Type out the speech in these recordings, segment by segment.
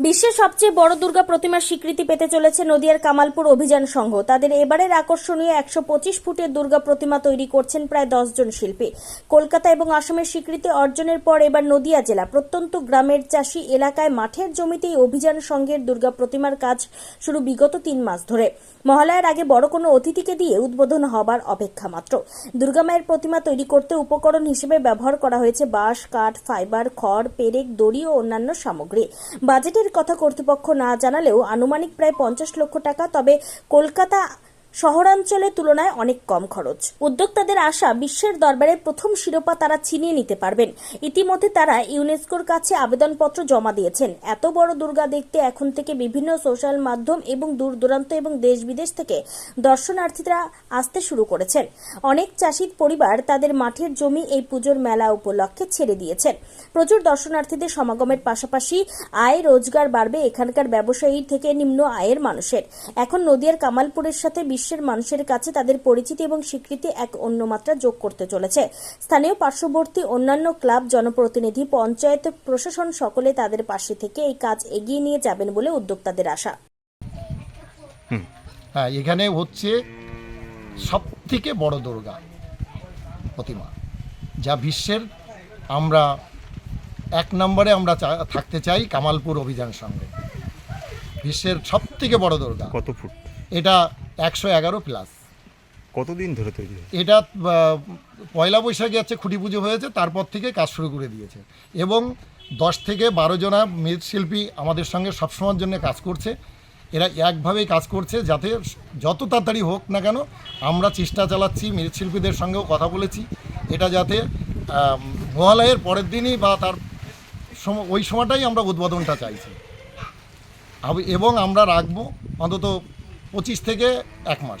বিশ্বের সবচেয়ে বড় দুর্গা প্রতিমার স্বীকৃতি পেতে চলেছে নদিয়ার কামালপুর অভিযান সংঘ। তাদের এবারের আকর্ষণীয় একশো পঁচিশ ফুটের দুর্গা প্রতিমা তৈরি করছেন প্রায় দশজন শিল্পী। কলকাতা এবং আসামের স্বীকৃতি অর্জনের পর এবার নদিয়া জেলা, প্রত্যন্ত গ্রামের চাষী এলাকায় মাঠের জমিতেই অভিযান সংঘের দুর্গা প্রতিমার কাজ শুরু বিগত তিন মাস ধরে। মহালয়ার আগে বড় কোনো অতিথিকে দিয়ে উদ্বোধন হবার অপেক্ষা মাত্র। দুর্গা মায়ের প্রতিমা তৈরি করতে উপকরণ হিসেবে ব্যবহার করা হয়েছে বাঁশ, কাঠ, ফাইবার, খড়, পেরেক, দড়ি ও অন্যান্য সামগ্রী। বাজেটের কথা কর্তৃপক্ষ না জানালেও আনুমানিক প্রায় পঞ্চাশ লক্ষ টাকা, তবে কলকাতা শহরাঞ্চলের তুলনায় অনেক কম খরচ। উদ্যোক্তাদের আশা বিশ্বের দরবারে প্রথম শিরোপা তারা ছিনিয়ে নিতে পারবেন। ইতিমধ্যে তারা ইউনেস্কোর কাছে আবেদনপত্র জমা দিয়েছেন। এত বড় দুর্গা দেখতে এখন থেকে বিভিন্ন সোশ্যাল মাধ্যম এবং দূর দূরান্ত এবং দেশ বিদেশ থেকে দর্শনার্থীরা আসতে শুরু করেছেন। অনেক চাষির পরিবার তাদের মাঠের জমি এই পুজোর মেলা উপলক্ষে ছেড়ে দিয়েছেন। প্রচুর দর্শনার্থীদের সমাগমের পাশাপাশি আয় রোজগার বাড়বে এখানকার ব্যবসায়ী থেকে নিম্ন আয়ের মানুষের। এখন নদিয়ার কামালপুরের সাথে বিশ্বের মানুষের কাছে তাদের পরিচিতি এবং স্বীকৃতি এক অন্য মাত্রা যোগ করতে চলেছে। স্থানীয় পার্শ্ববর্তী অন্যান্য ক্লাব জনপ্রতিনিধি পঞ্চায়েত প্রশাসন সকলে তাদের পাশে থেকে এই কাজ এগিয়ে নিয়ে যাবেন বলে উদ্যোক্তাদের আশা। হ্যাঁ এখানে হচ্ছে সব থেকে বড় দুর্গা প্রতিমা যা বিশ্বের আমরা এক নম্বরে আমরা থাকতে চাই কামালপুর অভিযান সঙ্গে। বিশ্বের সব থেকে বড় দুর্গা। কত ফুট? এটা একশো এগারো প্লাস কতদিন ধরে তৈরি এটা পয়লা বৈশাখে হচ্ছে খুঁটি পুজো হয়েছে তারপর থেকে কাজ শুরু করে দিয়েছে। এবং দশ থেকে বারো জনা মৃৎশিল্পী আমাদের সঙ্গে সবসময়ের জন্য কাজ করছে। এরা একভাবেই কাজ করছে যাতে যত তাড়াতাড়ি হোক না কেন আমরা চেষ্টা চালাচ্ছি মৃৎশিল্পীদের সঙ্গেও কথা বলেছি। এটা যাতে মহালয়ের পরের দিনই বা তার ওই সময়টাই আমরা উদ্বোধনটা চাইছি। এবং আমরা রাখব অন্তত পঁচিশ থেকে এক মাস।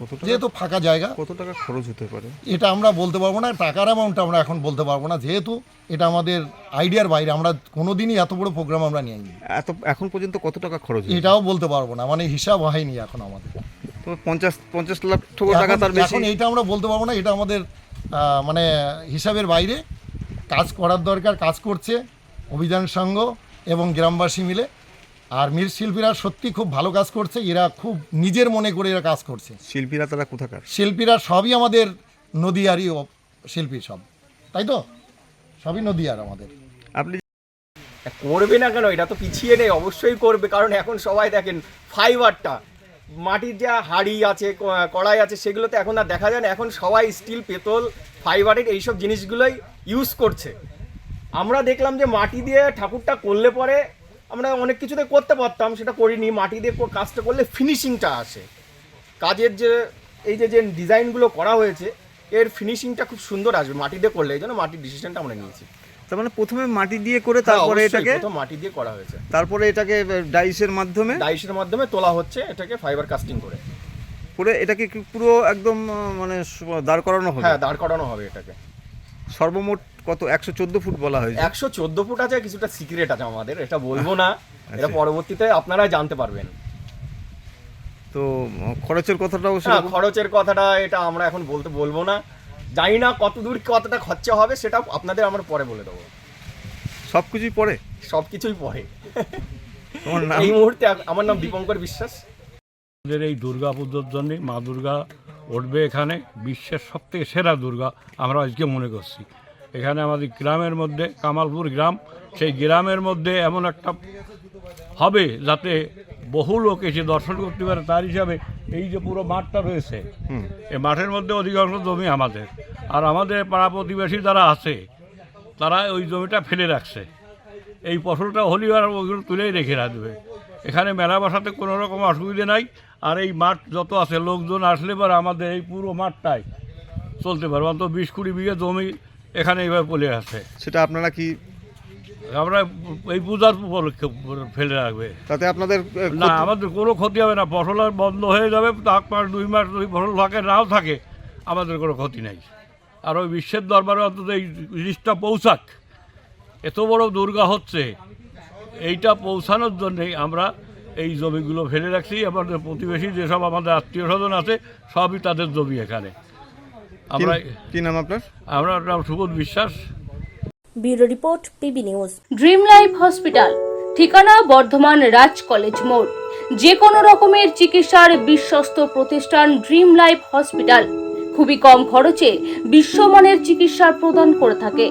কত টাকা? যেহেতু ফাঁকা জায়গা। কত টাকা খরচ হতে পারে? এটা আমরা বলতে পারব না টাকার অ্যামাউন্ট আমরা এখন বলতে পারব না। যেহেতু এটা আমাদের আইডিয়ার বাইরে আমরা কোনো দিনই এত বড় প্রোগ্রাম আমরা নিইনি। এত এখন পর্যন্ত কত টাকা খরচ হয়েছে? এটাও বলতে পারব না মানে হিসাব হয়নি এখন আমাদের। তো পঞ্চাশ পঞ্চাশ লাখ টাকা এখন- তার বেশি? এখন এইটা আমরা বলতে পারব না এটা আমাদের আহ, মানে হিসাবের বাইরে। কাজ করার দরকার কাজ করছে অভিযান সংঘ এবং গ্রামবাসী মিলে। আর মৃৎশিল্পীরা সত্যি খুব ভালো কাজ করছে এরা খুব নিজের মনে করে এরা কাজ করছে। শিল্পীরা তারা কোথাকার? শিল্পীরা সবই আমাদের নদীয়ারই শিল্পী সব তাই তো? সবই নদীয়ার আমাদের। আপনি করবে না কেন? এটা তো পিছিয়ে নেই অবশ্যই করবে কারণ এখন সবাই দেখেন ফাইবারটা মাটির যা হাড়ি আছে কড়াই আছে সেগুলোতে এখন আর দেখা যায় না। এখন সবাই স্টিল পেতল ফাইবারের এইসব জিনিসগুলোই ইউজ করছে। আমরা দেখলাম যে মাটি দিয়ে ঠাকুরটা করলে পরে আমরা অনেক কিছুতে করতে পারতাম সেটা করিনি। মাটি দিয়ে কাজটা করলে ফিনিশিংটা আসে। কাজের যে এই যে যে ডিজাইনগুলো করা হয়েছে এর ফিনিশিংটা খুব সুন্দর আসবে মাটি দিয়ে করলে। এই জন্য মাটির ডিসিশনটা আমরা নিয়েছি। তার মানে প্রথমে মাটি দিয়ে করে হ্যাঁ, তারপরে এটাকে মাটি দিয়ে করা হয়েছে। তারপরে এটাকে ডাইসের মাধ্যমে? ডাইসের মাধ্যমে তোলা হচ্ছে এটাকে ফাইবার কাস্টিং করে। করে এটাকে পুরো একদম মানে দাঁড় করানো হবে? হ্যাঁ দাঁড় করানো হবে এটাকে। সর্বমোট কত? একশো চোদ্দ ফুট বলা হয়েছে। একশো চোদ্দ ফুট আছে কিছুটা সিক্রেট আছে আমাদের এটা বলব না। এটা আচ্ছা। পরবর্তীতে আপনারা জানতে পারবেন। তো খরচের কথাটাও হ্যাঁ খরচের কথাটা এটা আমরা এখন বলতে বলব না। জানি না কত দূর কতটা খরচা হবে সেটা আপনাদের আমরা পরে বলে দেবো। সব কিছুই পড়ে সব কিছুই পরে। তোমার নাম? এই মুহূর্তে আমার নাম দীপঙ্কর বিশ্বাস। আমাদের এই দুর্গা পুজোর জন্যে মা দুর্গা উঠবে এখানে বিশ্বের সবথেকে সেরা দুর্গা আমরা আজকে মনে করছি। এখানে আমাদের গ্রামের মধ্যে কামালপুর গ্রাম সেই গ্রামের মধ্যে এমন একটা হবে যাতে বহু লোক এসে দর্শন করতে পারে। তার হিসাবে এই যে পুরো মাঠটা রয়েছে এই মাঠের মধ্যে অধিকাংশ জমি আমাদের। আর আমাদের পাড়া প্রতিবেশী যারা আছে তারা ওই জমিটা ফেলে রাখছে। এই ফসলটা হলেও আর ওইগুলো তুলেই রেখে রাখবে। এখানে মেলা বসাতে কোনো রকম অসুবিধে নাই। আর এই মাঠ যত আছে লোকজন আসলে পরে আমাদের এই পুরো মাঠটাই চলতে পারবে। অন্তত বিশ কুড়ি বিঘে জমি এখানে এইভাবে পড়ে আছে সেটা আপনারা কি আমরা এই পূজার উপলক্ষে ফেলে রাখবে। তাতে আপনাদের না আমাদের কোনো ক্ষতি হবে না। ফসল আর বন্ধ হয়ে যাবে এক মাস দুই মাস দুই ফসল থাকে নাও থাকে আমাদের কোনো ক্ষতি নেই। আর ওই বিশ্বের দরবারে অন্তত এই জিনিসটা পৌঁছাক। এত বড় দুর্গা হচ্ছে এইটা পৌঁছানোর জন্যেই আমরা এই জমিগুলো ফেলে রাখছি। আমাদের প্রতিবেশী যেসব আমাদের আত্মীয় স্বজন আছে সবই তাদের জমি এখানে। আমরা কি- নাম আপনার? আমরা নাম Subodh Biswas. Bureau report PB news. Dream life hospital ঠিকানা বর্ধমান রাজ কলেজ মোড়। যে কোনো রকমের চিকিৎসার বিশ্বস্ত প্রতিষ্ঠান ড্রিম লাইফ হসপিটাল। খুবই কম খরচে বিশ্বমানের চিকিৎসা প্রদান করে থাকে।